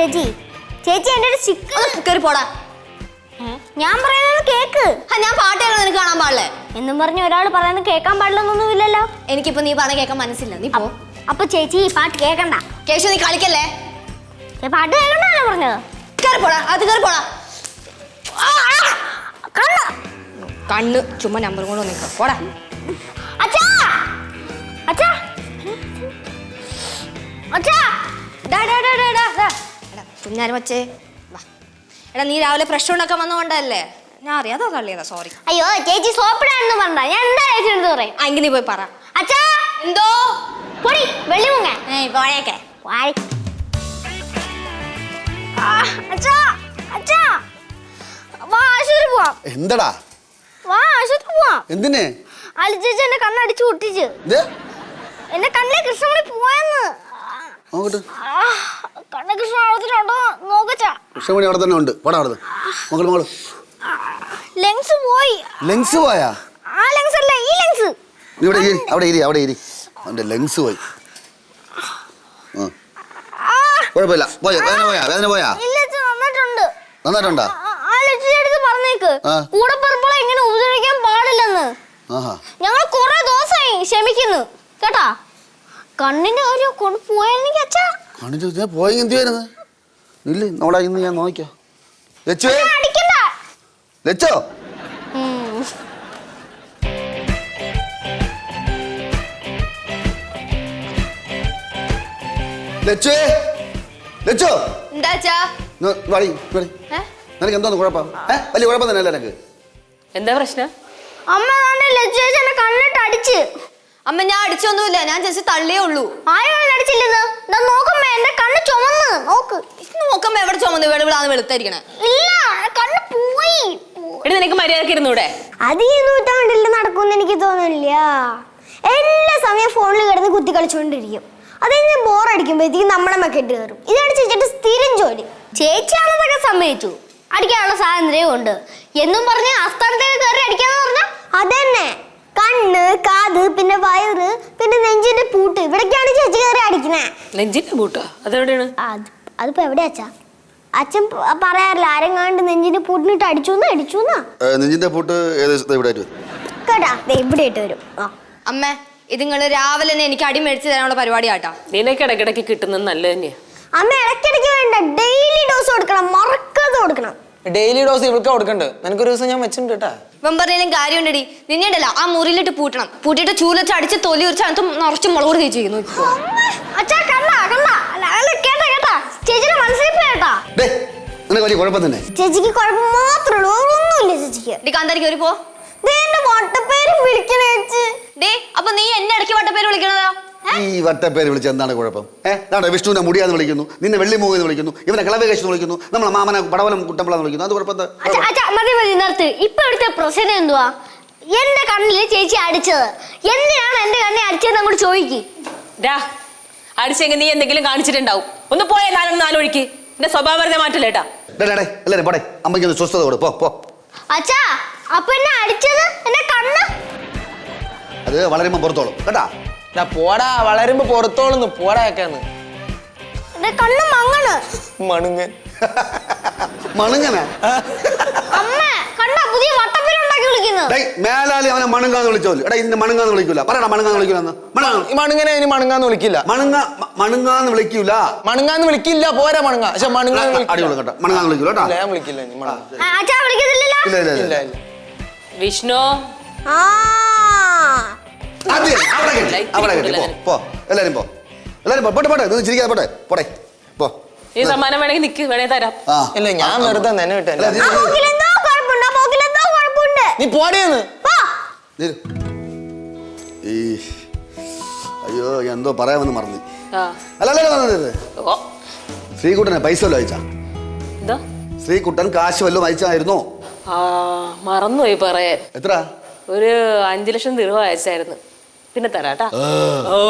ചേച്ചി ചേച്ചി എന്റെ ഒരു കയറി പോടാ. ഞാൻ പറയുന്നത് കേക്ക്. ഞാൻ പാട്ട് നിനക്ക് കാണാൻ പാടില്ലേ? എന്നും പറഞ്ഞ് ഒരാൾ പറയുന്നത് കേൾക്കാൻ പാടില്ലെന്നൊന്നും ഇല്ലല്ലോ എനിക്കിപ്പോ നീ പറഞ്ഞ കേൾക്കാൻ മനസ്സില്ല. നീ പോ. അപ്പൊ ചേച്ചി ഈ പാട്ട് കേൾക്കണ്ട. കേശു നീ കളിക്കല്ലേ? പാട്ട് കേൾക്കണ്ടല്ലോ പറഞ്ഞത്. കയറി പോടാ അത് കയറി പോടാ. കണ്ണ്. കണ്ണ് ചുമ്മാ നമ്പർ കൊണ്ട് നിൽക്കാം പോടാ. അച്ഛാ. അച്ഛാ. അച്ഛാ. എടാ, കുഞ്ഞാരം വച്ചേ വാ. എടാ നീ രാവിലെ ഫ്രഷ് ഉണ്ടൊക്കെ വന്നുകൊണ്ടല്ലേ ഞാൻ അറിയാതെ തള്ളിയതാ സോറി അയ്യോ ചേച്ചി സോപ്പിടാണെന്ന് പറഞ്ഞ ഞാൻ എന്താ ചേച്ചി എടുത്ത് പറയും? ആ എങ്കിൽ നീ പോയി പറ. അച്ഛാ! എന്തോ? പൊടി വെള്ളി മുങ്ങ ഏയ് പോയേക്കെ വാഴ. അച്ഛാ അച്ഛാ. വാ ആശുപത്രി പോവാം. എന്തടാ? വാ ആശുപത്രി പോവാം. എന്തിനെ? അലിച്ചേച്ചി എന്റെ കണ്ണടിച്ചു പൊട്ടിച്ച്. എന്റെ കണ്ണിലെ കൃഷ്ണമണി പോയെന്ന്. നോക്കച്ചാ കൃഷ്ണമണി അവിടെ തന്നെ ഉണ്ട്. പോടാ അവിടെ. മകൾ മകൾ ലെങ്സ് പോയി. ലെങ്സ് പോയാ? ആ ലെങ്സ് അല്ല ഈ ലെങ്സ് ഇവിടെ ഇരി അവിടെ ഇരി അവിടെ ഇരി. അവന്റെ ലെങ്സ് പോയി. ആ. ആ. കുഴപ്പമില്ല. പോയോ? വേദന പോയാ? വേദന പോയാ? ഇല്ല അച്ഛാ, നന്നായിട്ടുണ്ട്. ആ, ആ ലക്ഷ്യ പറഞ്ഞേക്ക്. ആ. കൂടെ പറമ്പോളെ ഇങ്ങനെ ഉപദ്രവിക്കാൻ പാടില്ലെന്ന്. ആഹാ. ഞങ്ങൾ കുറെ ദിവസമായി ക്ഷമിക്കുന്നു. കേട്ടാ? കണ്ണിന്റെ ഒരു കൊണ്ട് അച്ഛാ കാണിച്ചു ഞാൻ പോയി എന്ത് വരുന്നത് ഇല്ല നോടാ ഇന്ന് ഞാൻ നോക്കാം ലച്ചോ? ലച്ചോ. ലച്ചോ? ലച്ചോ? വാടി വാടി. നിനക്ക് എന്തോന്ന് കുഴപ്പം? വലിയ കുഴപ്പം തന്നെ അല്ല നിനക്ക്? എന്താ പ്രശ്നം? അമ്മ കണ്ണിട്ട് അടിച്ച്. അമ്മ ഞാൻ അടിച്ചൊന്നുമില്ല. ഞാൻ ജസ്റ്റ് തള്ളിയേ ഉള്ളൂ. ആരും അടിച്ചില്ലെന്ന്? ദാ നോക്കുമ്പോ എന്റെ കണ്ണ് ചുമന്ന്. നോക്ക്. ഇത് നോക്കുമ്പോ എവിടെ ചുമന്ന്? വെളുവിളാന്ന് വെളുത്തായിരിക്കണേ ഇല്ല കണ്ണ് പോയി. എടി നിനക്ക് മര്യാദയ്ക്ക് ഇരുന്നൂടെ? അത് ഈ നൂറ്റാണ്ടിൽ നടക്കുമെന്ന് എനിക്ക് തോന്നുന്നില്ല. എല്ലാ സമയം ഫോണിൽ കിടന്ന് കുത്തി കളിച്ചുകൊണ്ടിരിക്കും അത് കഴിഞ്ഞ് ബോറടിക്കുമ്പോഴത്തേക്കും നമ്മളെ മെക്കെട്ട് കയറും. ഇതാണ് ചേച്ചിയുടെ സ്ഥിരം ജോലി. ചേച്ചിയാണെന്നൊക്കെ സമ്മതിച്ചു. അടിക്കാനുള്ള സ്വാതന്ത്ര്യവും ഉണ്ട് എന്നും പറഞ്ഞ് ആസ്ഥാനത്തേക്ക് കയറി അടിക്കാന്ന് പറഞ്ഞ? അതന്നെ. കണ്ണ് കാത് പിന്നെ വയറ് പിന്നെ നെഞ്ചിന്റെ പൂട്ട്. ഇവിടേക്കാണ് ചേച്ചി കയറി അടിക്കുന്നത് നെഞ്ചിന്റെ പൂട്ടോ? അതെവിടെയാണ്? അത് അതിപ്പോ എവിടെയാ അച്ഛാ? അച്ഛൻ പറയാറില്ല. ആരും കണ്ട് നെഞ്ചിന്റെ പൂട്ടിനിട്ട് അടിച്ചു അടിച്ചു നെഞ്ചിന്റെ പൂട്ട് കേട്ടാ. ദേ ഇവിടെ ഇട്ട് വരും. അമ്മ ഇത് നിങ്ങൾ രാവിലെ തന്നെ എനിക്ക് അടി മേടിച്ച് തരാനുള്ള പരിപാടി ആട്ടാ നിനക്ക് ഇടയ്ക്കിടയ്ക്ക് കിട്ടുന്നത് നല്ലത് തന്നെയാ. അമ്മ ഇടയ്ക്കിടയ്ക്ക് വേണ്ട ഡെയിലി ഡോസ് കൊടുക്കണം മറക്കാതെ കൊടുക്കണം ഡെയിലി ഡോസ് ഇവൾക്ക് കൊടുക്കണ്ട്. നിനക്കൊരു ദിവസം ഞാൻ വെച്ചിട്ടുണ്ട് കേട്ടാ. ഇവൻ പറഞ്ഞാലും കാര്യമുണ്ടടി. നിന്നെയുണ്ടല്ലോ ആ മുറിയിലിട്ട് പൂട്ടണം. പൂട്ടിയിട്ട് ചൂലച്ച് അടിച്ച് തൊലി ഉരിച്ച് അതിനകത്ത് നിറച്ച് മുളക് പൊടി തേച്ച് ചെയ്യുന്നു. അച്ഛാ കണ്ടാ കണ്ടാ. അല്ല, അല്ല, കേട്ടാ കേട്ടാ. ചേച്ചിയുടെ മനസ്സിൽ കേട്ടാ. ഡേ നിനക്ക് വലിയ കുഴപ്പം തന്നെ. ചേച്ചിക്ക് കുഴപ്പം മാത്രമേ ഉള്ളൂ. വേറെ ഒന്നുമില്ല ചേച്ചിക്ക്. ഡി കാന്താരിക്ക് ഒരു പോ. ദേ എന്റെ വട്ടപ്പേരും വിളിക്കണേ ചേച്ചി. ഡേ അപ്പൊ നീ എന്നെ ഇടയ്ക്ക് വട്ടപ്പേര് വിളിക്കണതാ? ഈ വട്ടപ്പേര് വിളിച്ച് എന്താണ് കുഴപ്പം? ഏ? നാട്ടെ വിഷ്ണുവിനെ മുടിയാന്ന് വിളിക്കുന്നു നിന്നെ വെള്ളിമൂന്ന് എന്ന് വിളിക്കുന്നു ഇവനെ കിളവേകേശ് എന്ന് വിളിക്കുന്നു നമ്മളെ മാമനെ പടവലം കുട്ടമ്പള എന്ന് വിളിക്കുന്നു. അത് കുഴപ്പം അച്ഛാ അച്ഛാ മതി മതി നിർത്ത്. ഇപ്പൊ ഇവിടുത്തെ പ്രശ്നം എന്തുവാ? എന്റെ കണ്ണിൽ ചേച്ചി അടിച്ചത്. എന്തിനാണ് എന്റെ കണ്ണി അടിച്ചത് അങ്ങോട്ട് ചോദിക്ക്. അടിച്ചെങ്കിൽ നീ എന്തെങ്കിലും കാണിച്ചിട്ടുണ്ടാവും. ഒന്ന് പോയ നാലൊന്ന് നാലൊഴിക്ക്. എന്റെ സ്വഭാവത്തെ മാറ്റില്ലേട്ടാ പോടെ. അമ്മയ്ക്ക് ഒന്ന് സ്വസ്ഥത കൊടു. പോ പോ. അച്ഛാ അപ്പൊ എന്നെ അടിച്ചത്? എന്റെ കണ്ണ്? അത് വളരെ പുറത്തോളും. കേട്ടാ? പോടാ വളരുമ്പോ പുറത്തോളന്ന് പോടാ വെക്കാന്ന് എന്റെ കണ്ണ് മങ്ങണ്. മണുങ്ങൻ മണുങ്ങനെ? അമ്മ കണ്ട പുതിയ വട്ടപ്പേര് ഉണ്ടാക്കി വിളിക്കുന്നത് ഡേയ് മേലാലി അവനെ മണുങ്ങാന്ന് വിളിച്ചോല്ലോ എടാ ഇന്ന് മണുങ്ങാന്ന് വിളിക്കൂല. പറയടാ മണുങ്ങാന്ന് വിളിക്കൂലെന്ന്. മണുങ്ങ. ഈ മണുങ്ങനെ ഇനി മണുങ്ങാന്ന് വിളിക്കില്ല. മണുങ്ങ മ- മണുങ്ങാന്ന് വിളിക്കൂല. മണുങ്ങാന്ന് വിളിക്കില്ല പോരാ മണുങ്ങ. പക്ഷെ മണുങ്ങാന്ന് വിളിക്കില്ല. അടിപൊളി കേട്ടോ. മണുങ്ങാന്ന് വിളിക്കൂല കേട്ടോ. ഇല്ല, ഞാൻ വിളിക്കില്ല ഇനി മണുങ്ങ. ആ, അച്ഛാ വിളിക്കത്തില്ലല്ലോ? ഇല്ല ഇല്ല ഇല്ല. ഇല്ല ഇല്ല. വിഷ്ണു? ആ. അത് അവിടെ കെട്ടി ലൈറ്റ് അവിടെ കെട്ടി. പോ പോ. എല്ലാരും പോ. എല്ലാരും പോ പോട്ടെ പോട്ടെ. ചിരിക്കാതെ പോട്ടെ. പോട്ടെ പോ. ഈ സമ്മാനം വേണമെങ്കിൽ നിക്ക് വേണേ തരാം. ആ. ഇല്ല ഞാൻ വെറുതെ വിട്ടല്ല നീ- ആ മൂക്കിലെന്തോ കുഴപ്പമുണ്ട് ആ മൂക്കിലെന്തോ കുഴപ്പമുണ്ട്. നീ പോടേന്ന് ഈ അയ്യോ ഞാൻ എന്തോ പറയാമെന്ന് മറന്നു. ആ. അല്ല അല്ല അല്ല, അല്ല, അല്ല. ഓ. ശ്രീകുട്ടനെ പൈസ വല്ലതും അയച്ചാ? എന്താ? ശ്രീകുട്ടൻ കാശ് വല്ലതും അയച്ചായിരുന്നോ? ആ മറന്നുപോയി പറയാൻ. എത്ര ഒരു അഞ്ചു ലക്ഷം രൂപ അയച്ചായിരുന്നു. പിന്നെ തരാട്ടാ. ഓ.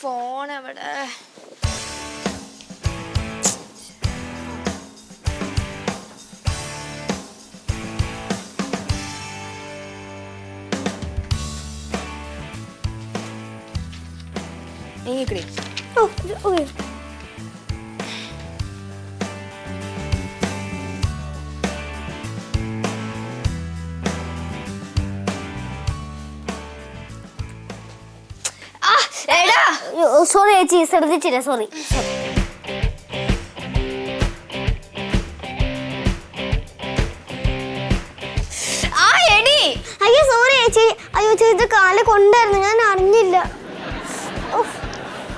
ഫോൺ എവിടെ നീക്കിടി ഓ, ഇത് സോറി ചേച്ചി ശ്രദ്ധിച്ചില്ല സോറി ആ എടി. അയ്യോ സോറി ചേച്ചി. അയ്യോ ചേച്ചി കാൽ കൊണ്ടായിരുന്നു. ഞാൻ അറിഞ്ഞില്ല. ഉഫ്.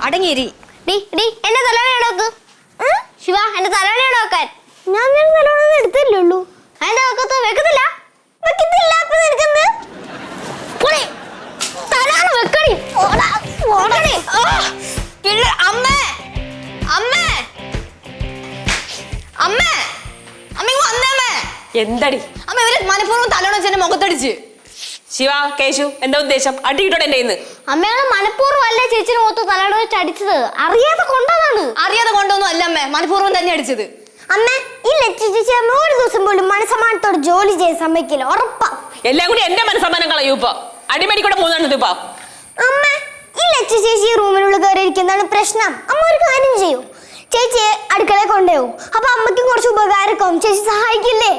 അടങ്ങിയിരി. ഡി ഡി എന്റെ തലവേണ നോക്ക് ശിവ എന്റെ തലവേണ നോക്കാൻ ഞാൻ നിന്റെ തലവേണ എടുത്തില്ലുള്ളൂ അതിന്റെ നോക്കത്ത് വെക്കത്തില്ല. ആ, കിള്ള അമ്മേ. അമ്മേ. അമ്മേ. അമ്മ ഇങ്ങ് എന്തടി? അമ്മ ഇവർ മനഃപൂർവം തലോണ മുഖത്തടിച്ച്. ശിവ കേശു എന്താ ഉദ്ദേശം? അടി കിട്ടോടെ എന്റെ കയ്യിന്ന്. അമ്മയാണ് മനഃപൂർവം അല്ലേ ചേച്ചിയുടെ മുഖത്ത് തലവേണ വെച്ച് അടിച്ചത്. അറിയാതെ കൊണ്ടതാണ്. അറിയാതെ കൊണ്ടൊന്നും അല്ല അമ്മേ മനഃപൂർവം തന്നെ അടിച്ചത്. അമ്മ ഈ ലച്ചു ചേച്ചി അമ്മ ഒരു ദിവസം പോലും മനസമാനത്തോടെ ജോലി ചെയ്യാൻ സമ്മതിക്കില്ല. ഉറപ്പാ. എല്ലാം കൂടി എന്റെ മനസ്സമ്മാനം കളയൂ ഇപ്പൊ. അടിമടി കൂടെ മൂന്നെണ്ണത് ഇപ്പൊ. അമ്മ ചേച്ചി ഈ റൂമിനുള്ളിൽ കയറി ഇരിക്കുന്നതാണ് പ്രശ്നം? അമ്മ ഒരു കാര്യം ചെയ്യൂ. ചേച്ചി അടുക്കളയിൽ കൊണ്ടുപോകും അപ്പൊ അമ്മയ്ക്കും കുറച്ച് ഉപകാരക്കും. ചേച്ചി സഹായിക്കില്ലേ?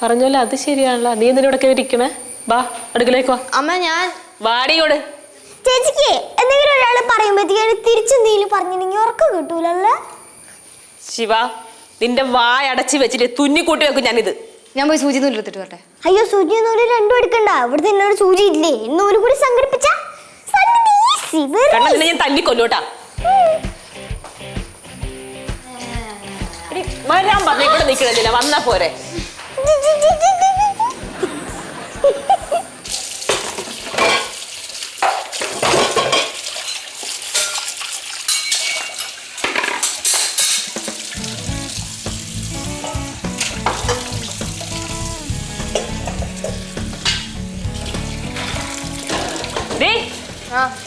പറഞ്ഞല്ലോ അത് ശരിയാണല്ലോ. നീ എന്തിനാ ഇവിടെ ഇരിക്കണേ ബാ അടുക്കളേക്ക് വാ. അമ്മ ഞാൻ വാടിയോട് ചേച്ചിക്ക് എന്തെങ്കിലും ഒരാൾ പറയുമ്പോഴത്തേക്കാണ് തിരിച്ചെന്തെങ്കിലും പറഞ്ഞിട്ടുണ്ടെങ്കിൽ ഉറക്കം കിട്ടൂലല്ലേ? ശിവ നിന്റെ വായ അടച്ചു വെച്ചിട്ട് തുന്നിക്കൂട്ടി വെക്കും ഞാനിത്. ഞാൻ പോയി സൂചി നൂൽ എടുത്തിട്ട് വരട്ടെ. അയ്യോ സൂചി നൂൽ രണ്ടും എടുക്കണ്ട. ഇവിടുത്തെ എന്നോട് സൂചി ഇല്ലേ നൂൽ കൂടി സംഘടിപ്പിച്ച കാരണം നിന്നെ ഞാൻ തല്ലിക്കൊല്ലോട്ടാ വരാൻ പറഞ്ഞ ഇവിടെ നിൽക്കണില്ല വന്നാ പോരെ.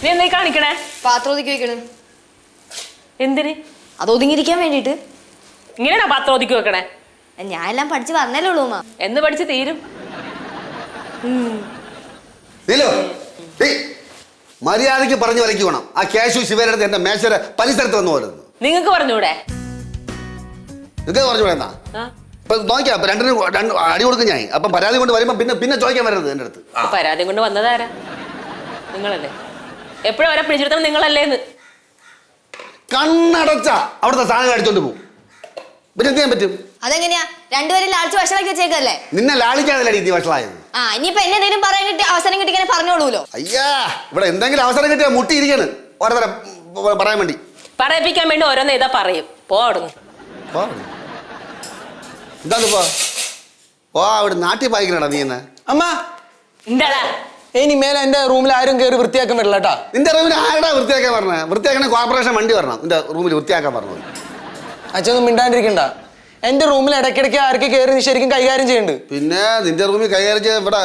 നീ എന്തായി കാണിക്കണേ? പാത്രം ഒതുക്കി വെക്കണ്. എന്തിന്? അത് ഒതുങ്ങിയിരിക്കാൻ വേണ്ടിയിട്ട്. ഇങ്ങനെയാണോ പാത്രം ഒതുക്കി വെക്കണേ? ഞാൻ എല്ലാം പഠിച്ച് വന്നല്ലേ ഉള്ളൂ എന്ന് പഠിച്ച് തീരും. നീലോ ഡേയ് മര്യാദയ്ക്ക് പറഞ്ഞു വരയ്ക്ക് വേണം ആ കേശു ശിവരടുത്ത് എന്റെ മേശര പരിസരത്ത് വന്നു പോരുന്നു. നിങ്ങൾക്ക് പറഞ്ഞൂടെ? നിങ്ങൾക്ക് പറഞ്ഞു വേണ്ട ഇപ്പൊ നോക്കിയാ രണ്ടിനും രണ്ട് അടി കൊടുക്കും ഞാൻ. അപ്പം പരാതി കൊണ്ട് വരുമ്പോ പിന്നെ പിന്നെ ചോദിക്കാൻ വരരുത് എന്റെ അടുത്ത്. പരാതി കൊണ്ട് വന്നതാരാ നിങ്ങളല്ലേ? എപ്പോഴും അവരെ പിടിച്ചെടുത്തത് നിങ്ങളല്ലേന്ന്. കണ്ണടച്ച അവിടുത്തെ സാധനം അടിച്ചോണ്ട് പോകും പിന്നെ എന്ത് ചെയ്യാൻ പറ്റും? അതെങ്ങനെയാ? രണ്ടുപേരും ലാളിച്ച് വഷളാക്കി വെച്ചേക്കല്ലേ? നിന്നെ ലാളിക്കാതല്ലേ ഈ വഷളായത്? ആ ഇനിയിപ്പോ എന്നെ എന്തെങ്കിലും പറയാൻ കിട്ടി അവസരം കിട്ടി ഇങ്ങനെ പറഞ്ഞോളൂലോ? അയ്യാ ഇവിടെ എന്തെങ്കിലും അവസരം കിട്ടിയാ മുട്ടിയിരിക്കാണ്. ഓരോരുത്തരം പറയാൻ വേണ്ടി. പറയിപ്പിക്കാൻ വേണ്ടി ഓരോന്ന് ഇതാ പറയും. പോ അവിടുന്ന്. പോ. എന്താന്ന് പോ? ഓ അവിടെ നാട്ടിൽ പായിക്കണടാ നീ എന്നാ അമ്മ. എന്താടാ? ഇനി മേലെ എന്റെ റൂമിൽ ആരും കയറി വൃത്തിയാക്കാൻ പറ്റില്ല കേട്ടാ. നിന്റെ റൂമിൽ ആരുടെ വൃത്തിയാക്കാൻ പറഞ്ഞത് വൃത്തിയാക്കണ കോർപ്പറേഷൻ വണ്ടി വരണം. നിന്റെ റൂമിൽ വൃത്തിയാക്കാൻ പറഞ്ഞത് അച്ഛനൊന്നും മിണ്ടാണ്ടിരിക്കണ്ട. എന്റെ റൂമിൽ ഇടയ്ക്കിടയ്ക്ക് ആർക്ക് കയറി ശരിക്കും കൈകാര്യം ചെയ്യുന്നുണ്ട് പിന്നെ നിന്റെ റൂമിൽ കൈകാര്യം ചെയ്ത് ഇവിടെ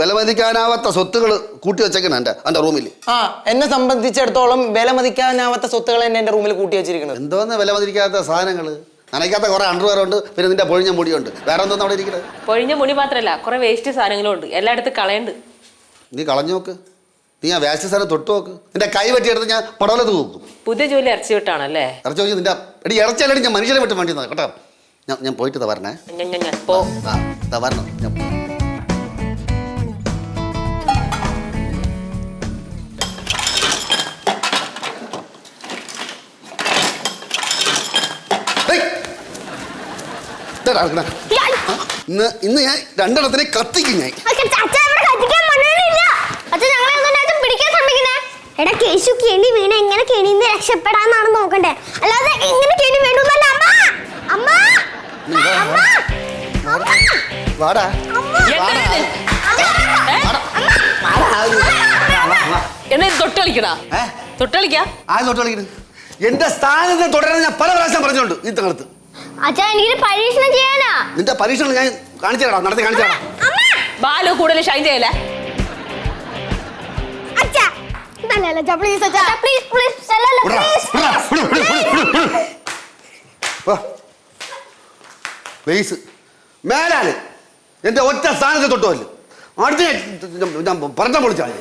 വിലമതിക്കാനാവാത്ത സ്വത്തുകൾ കൂട്ടി വെച്ചേക്കണം എന്റെ റൂമിൽ. ആ എന്നെ സംബന്ധിച്ചിടത്തോളം വില മതിക്കാനാവാത്ത സ്വത്തുകൾ തന്നെ എന്റെ റൂമിൽ കൂട്ടി വെച്ചിരിക്കുന്നത് എന്തോന്ന് വിലമതിക്കാത്ത സാധനങ്ങൾ നനയ്ക്കാത്ത കുറെ അണ്ടർവെയർ ഉണ്ട് പിന്നെ നിന്റെ പൊഴിഞ്ഞ മുടിയുണ്ട്. വേറെ എന്തോന്ന് അവിടെ ഇരിക്കുന്നത് പൊഴിഞ്ഞ മുടി മാത്രല്ല കുറെ വേസ്റ്റ് സാധനങ്ങളും ഉണ്ട് എല്ലായിടത്തും കളയുണ്ട്. നീ കളഞ്ഞു നോക്ക്. നീ ആ വേസ്റ്റ് സാധനം തൊട്ട് നോക്ക്. നിന്റെ കൈ വെട്ടിയെടുത്ത് ഞാൻ പടവലത്ത് നോക്കും പുതിയ ജോലി ഇറച്ചി വിട്ടാണല്ലേ? ഇറച്ചി നോക്കി നിന്റെ എടി ഇറച്ചല്ലേ ഞാൻ മനുഷ്യനെ വിട്ട് വേണ്ടി കേട്ടോ. ഞാൻ ഞാൻ പോയിട്ട് തവരണേ തവരണം ഞാൻ ആ വരണം ഇന്ന് ഇന്ന് ഞാൻ രണ്ടെണ്ണത്തിനെ കത്തിക്കും ഞാൻ അച്ഛൻ ഇവിടെ കത്തിക്കാൻ മണ്ണില്ല അച്ഛൻ ഞങ്ങളെ എന്തിനാ അച്ഛൻ പിടിക്കാൻ ശ്രമിക്കുന്നേ എടാ കേശു കെണി വീണ എങ്ങനെ കെണിന്ന് രക്ഷപ്പെടാന്നാണ് നോക്കണ്ടേ? അല്ലാതെ എങ്ങനെ കെണി വീണുന്നല്ല അമ്മ? അമ്മ? അമ്മ? വാ. വാടാ? എന്നാ തൊട്ട് കളിക്കണ തൊട്ട് കളിക്കാ ആ തൊട്ട് കളിക്കുന്നത് എന്റെ സ്ഥാനത്ത് തുടരാൻ ഞാൻ പല പ്രാവശ്യം പറഞ്ഞുണ്ട് ഈ തങ്ങളത്ത് അച്ഛൻ എനിക്ക് പരീക്ഷണം ചെയ്യാനാ നിന്റെ പരീക്ഷണം ഞാൻ കാണിച്ചു തരാം നടത്തി കാണിച്ചു തരാം അമ്മ. ബാലു കൂടുതൽ ഷൈൻ ചെയ്യല്ലേ? അച്ഛാ പ്ലീസ് അല്ലല്ല മേലാൽ. എന്റെ ഒറ്റ സ്ഥാനത്ത് തൊട്ടുമല്ല അടുത്ത ഞാൻ- പറഞ്ഞ പൊളിച്ചാൽ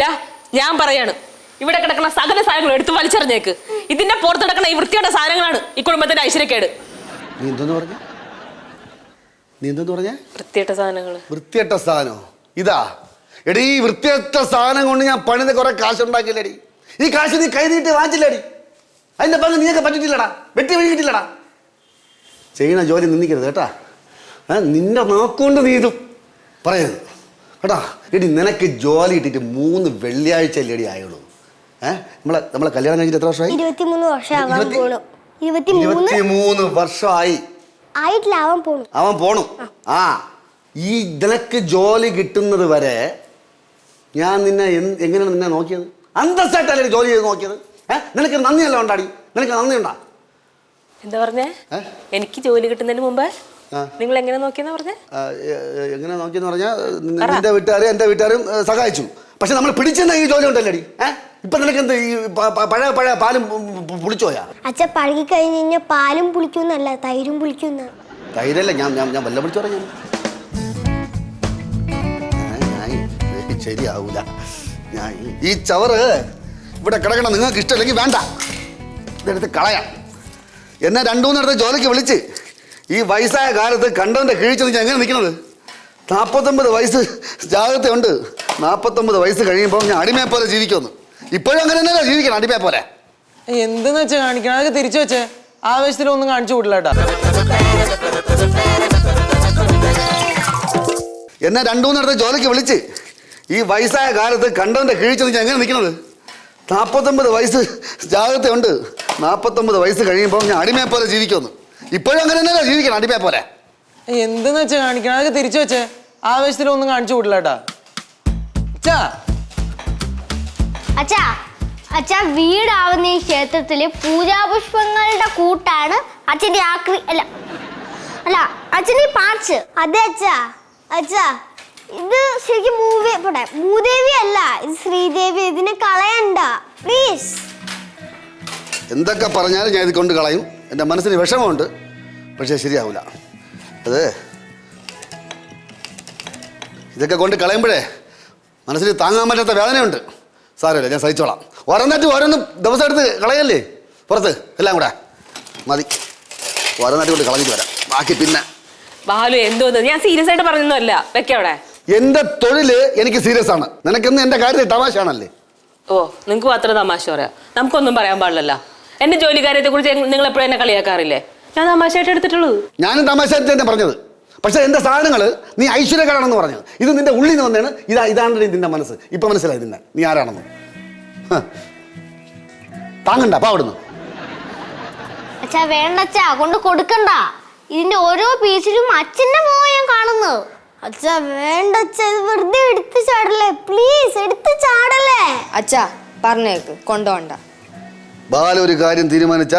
ഡാ ഞാൻ പറയാണ്. ഇവിടെ കിടക്കുന്ന സകല സാധനങ്ങൾ എടുത്തു വലിച്ചെറിഞ്ഞേക്ക്. ഇതിന്റെ പുറത്ത് കിടക്കുന്ന ഈ വൃത്തിയുടെ സാധനങ്ങളാണ് ഈ കുടുംബത്തിന്റെ ഐശ്വര്യക്കേട്. നീ എന്തെന്ന് പറഞ്ഞ? നീ എന്തെന്ന് പറഞ്ഞ? വൃത്തിയട്ട സാധനങ്ങൾ വൃത്തിയട്ട സാധനോ? ഇതാ. എടീ ഈ വൃത്തിയത്ത സാധനം കൊണ്ട് ഞാൻ പണിത് കുറെ കാശുണ്ടാക്കില്ലടി ഈ കാശ് നീ കൈ നീട്ടി വാങ്ങിച്ചില്ലടി. അതിന്റെ പങ്ക് നീയൊക്കെ പറ്റിട്ടില്ലടാ വെട്ടി വീണിട്ടില്ലടാ ചെയ്യണ ജോലി നിന്നിക്കരുത് കേട്ടാ. നിന്റെ നോക്കൊണ്ട് നീ ഇത് പറയരുത്. കേട്ടാ എടി നിനക്ക് ജോലി ഇട്ടിട്ട് മൂന്ന് വെള്ളിയാഴ്ച അല്ലേടി ആയുള്ളൂ. ഏഹ് നമ്മളെ നമ്മളെ കല്യാണം കഴിഞ്ഞിട്ട് എത്ര വർഷമായി? ഇരുപത്തിമൂന്ന് വർഷം ഇരുപത്തിമൂന്ന് വർഷമായി. ആയിട്ടില്ല പോണു. അവൻ പോണു. ആ ഈ നിനക്ക് ജോലി കിട്ടുന്നത് വരെ ഞാൻ നിന്നെ എന്ത്- എങ്ങനെയാണ് നിന്നെ നോക്കിയത്? അന്തസ്സായിട്ടല്ലേ ജോലി ചെയ്ത് നോക്കിയത്? ഏഹ് നിനക്ക് നന്ദിയല്ല ഉണ്ടാടി? നിനക്ക് നന്ദി ഉണ്ടാ എന്താ പറഞ്ഞേ? എനിക്ക് ജോലി കിട്ടുന്നതിന് മുമ്പ് നിങ്ങൾ എങ്ങനെ നോക്കിയെന്ന് പറഞ്ഞേ? എങ്ങനെ നോക്കിയെന്ന് പറഞ്ഞാൽ നിന്റെ വീട്ടുകാരും എന്റെ വീട്ടുകാരും സഹായിച്ചു. പക്ഷെ നമ്മൾ പിടിച്ചെന്ന ഈ ജോലി ഉണ്ടല്ലേ ഏഹ് ഇപ്പൊ നിനക്ക് എന്ത് ഈ പഴയ പഴയ പാലും പുളിച്ചോയാ? അച്ഛ പഴകി കഴിഞ്ഞ് കഴിഞ്ഞാൽ പാലും പുളിക്കുന്നല്ല തൈരും പുളിക്കുന്ന തൈരല്ല ഞാൻ ഞാൻ ഞാൻ വല്ല പിടിച്ചു പറഞ്ഞു ശരിയാവൂല. ഞാൻ ഈ- ചവറ് ഇവിടെ കിടക്കണം. നിങ്ങൾക്ക് ഇഷ്ടമില്ലെങ്കിൽ വേണ്ട. ഇതെടുത്ത് കളയാം എന്നെ രണ്ടു മൂന്നിടത്ത് ജോലിക്ക് വിളിച്ച് ഈ വയസ്സായ കാലത്ത് കണ്ടവന്റെ കീഴ്ച നിൽക്കാൻ എങ്ങനെ നിൽക്കുന്നത് നാൽപ്പത്തൊമ്പത് വയസ്സ് ജാഗ്രതയുണ്ട്. നാൽപ്പത്തൊമ്പത് വയസ്സ് കഴിയുമ്പോൾ ഞാൻ അടിമയെ പോലെ ജീവിക്കുമെന്ന്. ഇപ്പോഴും അങ്ങനെ തന്നെയല്ല ജീവിക്കണം അടിമയെ പോലെ എന്തെന്ന് വെച്ചാൽ കാണിക്കണം? അതൊക്കെ തിരിച്ചു വെച്ചേ. ആവേശത്തിലൊന്നും കാണിച്ചു കൂടില്ല എന്നെ രണ്ടു മൂന്നിടത്ത് ജോലിക്ക് വിളിച്ച് ഈ വയസ്സായ കാലത്ത് കണ്ടവന്റെ കീഴിച്ച് നിൽക്കാൻ എങ്ങനെ നിൽക്കുന്നത് നാൽപ്പത്തൊമ്പത് വയസ്സ് ജാഗ്രതയുണ്ട്. നാൽപ്പത്തൊമ്പത് വയസ്സ് കഴിയുമ്പോൾ ഞാൻ അടിമയെ പോലെ ജീവിക്കുമെന്ന്. ഇപ്പോഴും അങ്ങനെ തന്നെ ജീവിക്കണം അടിമയെ പോലെ എന്തെന്ന് വെച്ചാ കാണിക്കണം? അതൊക്കെ തിരിച്ചു വെച്ചേ. ആവേശത്തിലൊന്നും കാണിച്ചു കൂടില്ല കേട്ടാ. അച്ഛാ. അച്ഛാ അച്ഛാ വീടാവുന്ന ഈ ക്ഷേത്രത്തിൽ പൂജാപുഷ്പങ്ങളുടെ കൂട്ടാണ് അച്ഛന്റെ ആക്രി അല്ല അല്ല അച്ഛന്റെ ഈ പാർട്സ് അതെ അച്ഛാ അച്ഛാ. ഇത് ശരിക്കും മൂവി പോട്ടെ. മൂദേവി അല്ല ഇത് ശ്രീദേവി. ഇതിനെ കളയണ്ട. പ്ലീസ് എന്തൊക്കെ പറഞ്ഞാലും ഞാൻ ഇത് കൊണ്ട് കളയും. എന്റെ മനസ്സിന് വിഷമമുണ്ട്. പക്ഷേ ശരിയാവില്ല അത് ഇതൊക്കെ കൊണ്ട് കളയുമ്പോഴേ മനസ്സിന് താങ്ങാൻ പറ്റാത്ത വേദനയുണ്ട്. സാരമില്ല ഞാൻ സഹിച്ചോളാം. ഓരോന്നായിട്ട് ഓരോന്നും ദിവസം എടുത്ത് കളയല്ലേ? പുറത്ത് എല്ലാം കൂടെ. മതി. ഓരോന്നായിട്ട് കൊണ്ട് കളഞ്ഞിട്ട് വരാം. ബാക്കി പിന്നെ ബാലു എന്തോന്ന്? ഞാൻ സീരിയസ് ആയിട്ട് പറഞ്ഞൊന്നുമല്ല. വെക്കവിടെ എന്റെ തൊഴിൽ എനിക്ക് സീരിയസ് ആണ്. നിനക്കൊന്നും എന്റെ കാര്യത്തിൽ തമാശയാണല്ലേ? ഓ നിങ്ങൾക്ക് മാത്രം തമാശ പറയാം. നമുക്കൊന്നും പറയാൻ പാടില്ലല്ലോ. എന്റെ ജോലിക്കാര്യത്തെ കുറിച്ച് നിങ്ങൾ എപ്പോഴും എന്നെ കളിയാക്കാറില്ലേ? ഞാൻ തമാശയായിട്ട് എടുത്തിട്ടുള്ളൂ ഞാനും തമാശ തന്നെ പറഞ്ഞത്. പക്ഷെ എന്റെ സാധനങ്ങൾ നീ ഐശ്വര്യക്കാരാണെന്ന് പറഞ്ഞത്. ഇത് നിന്റെ ഉള്ളിൽ നിന്ന് വന്നതാണ് ഇതാ ഇതാണ് നിന്റെ മനസ്സ്. ഇപ്പൊ മനസ്സിലായി നിന്നെ. നീ ആരാണെന്ന്. ഹ. താങ്ങണ്ട പാ അവിടുന്ന്. അച്ഛാ വേണ്ട അച്ഛാ കൊണ്ട് കൊടുക്കണ്ട. ഇതിന്റെ ഓരോ പീസിലും അച്ഛന്റെ മോഹം ഞാൻ കാണുന്നു. അച്ഛാ വേണ്ട അച്ഛാ ഇത് വെറുതെ എടുത്ത് ചാടല്ലേ? പ്ലീസ് എടുത്ത് ചാടല്ലേ? അച്ഛാ പറഞ്ഞേക്ക് കൊണ്ടുപോണ്ട ബാല ഒരു കാര്യം തീരുമാനിച്ച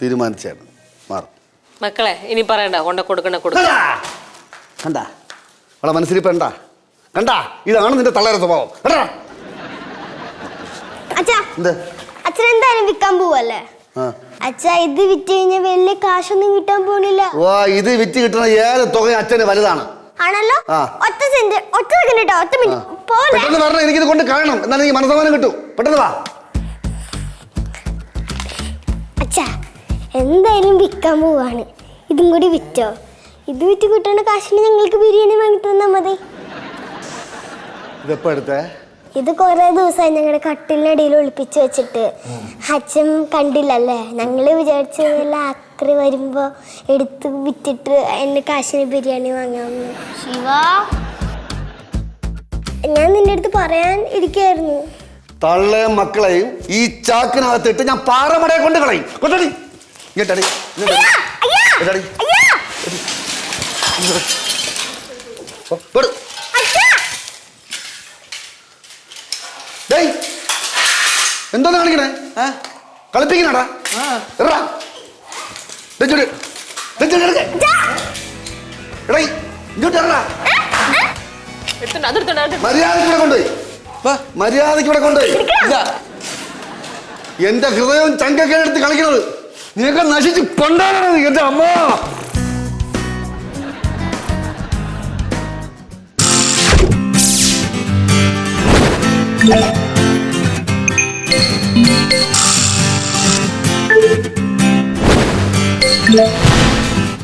തീരുമാനിച്ചാണ്. മാറും. മക്കളെ ഇനി പറയണ്ട കൊണ്ട കൊടുക്കണ കൊടുക്ക. കണ്ടാ? അവളെ മനസ്സിലിപ്പണ്ട കണ്ടാ? ഇതാണ് നിന്റെ തള്ളേറെ സ്വഭാവം. കണ്ടാ? അച്ഛാ എന്ത്? അച്ഛൻ എന്തായാലും വിൽക്കാൻ പോവല്ലേ? ആ. അച്ഛാ ഇത് വിറ്റ് കഴിഞ്ഞാൽ വലിയ കാശൊന്നും കിട്ടാൻ പോണില്ല. വാ ഇത് വിറ്റ് കിട്ടുന്ന ഏത് തുക അച്ഛന് വലുതാണ്. ആണല്ലോ? ഒറ്റ സെന്റ് ഒറ്റ സെക്കൻഡ് കേട്ടോ ഒറ്റ മിനിറ്റ്. പെട്ടെന്ന് പറഞ്ഞാൽ എനിക്കിത് കൊണ്ട് കാണണം. എന്നാലും എനിക്ക് മനസ്സമാനം കിട്ടും. പെട്ടെന്ന് വാ. അച്ഛാ എന്തായാലും വിൽക്കാൻ പോവാണ്. ഇതും കൂടി വിറ്റോ? ഇത് വിറ്റ് കിട്ടേണ്ട കാശിന് ഞങ്ങൾക്ക് ബിരിയാണി വാങ്ങി തന്നാ മതി. ഇതെപ്പോ എടുത്തേ? ഇത് കുറെ ദിവസമായി ഞങ്ങളുടെ കട്ടിലിനടിയിൽ ഒളിപ്പിച്ചു വെച്ചിട്ട്. അച്ഛൻ കണ്ടില്ലല്ലേ? ഞങ്ങൾ വിചാരിച്ചതല്ല അത്ര വരുമ്പോ എടുത്ത് വിറ്റിട്ട് എന്റെ കാശിന് ബിരിയാണി വാങ്ങാമെന്ന് ശിവ? ഞാൻ നിന്റെ അടുത്ത് പറയാൻ ഇരിക്കായിരുന്നു. തള്ളയും മക്കളെയും ഈ ചാക്കിനകത്തിട്ട് ഞാൻ പാറമടയെ കൊണ്ട് കളയും. കൊണ്ടടി ഇങ്ങോട്ടടി ഇങ്ങോട്ടടി. ഇങ്ങോട്ടടി. ഓ, വിട്. ഡേയ്, എന്തോന്ന് കാണിക്കണേ ഏ? കളിപ്പിക്കണടാ ആ. എറാ. ദേ ഇങ്ങോട്ട്. ദേ ഇങ്ങോട്ട് എടുക്ക്. എടീ, ഇങ്ങോട്ട് എറാ. എടുത്തുണ്ട് അതെടുത്തുണ്ട് അതെടുത്തുണ്ട്. കളിപ്പിക്കണടാ ഇവിടെ കൊണ്ടുപോയി. ഇവിടെ കൊണ്ടുപോയി. ഇതാ. എന്റെ ഹൃദയവും ചങ്കൊക്കെ എടുത്ത് കളിക്കണത്. നീയൊക്കെ നശിച്ച് കൊണ്ടാണ് എന്റെ അമ്മ. ആ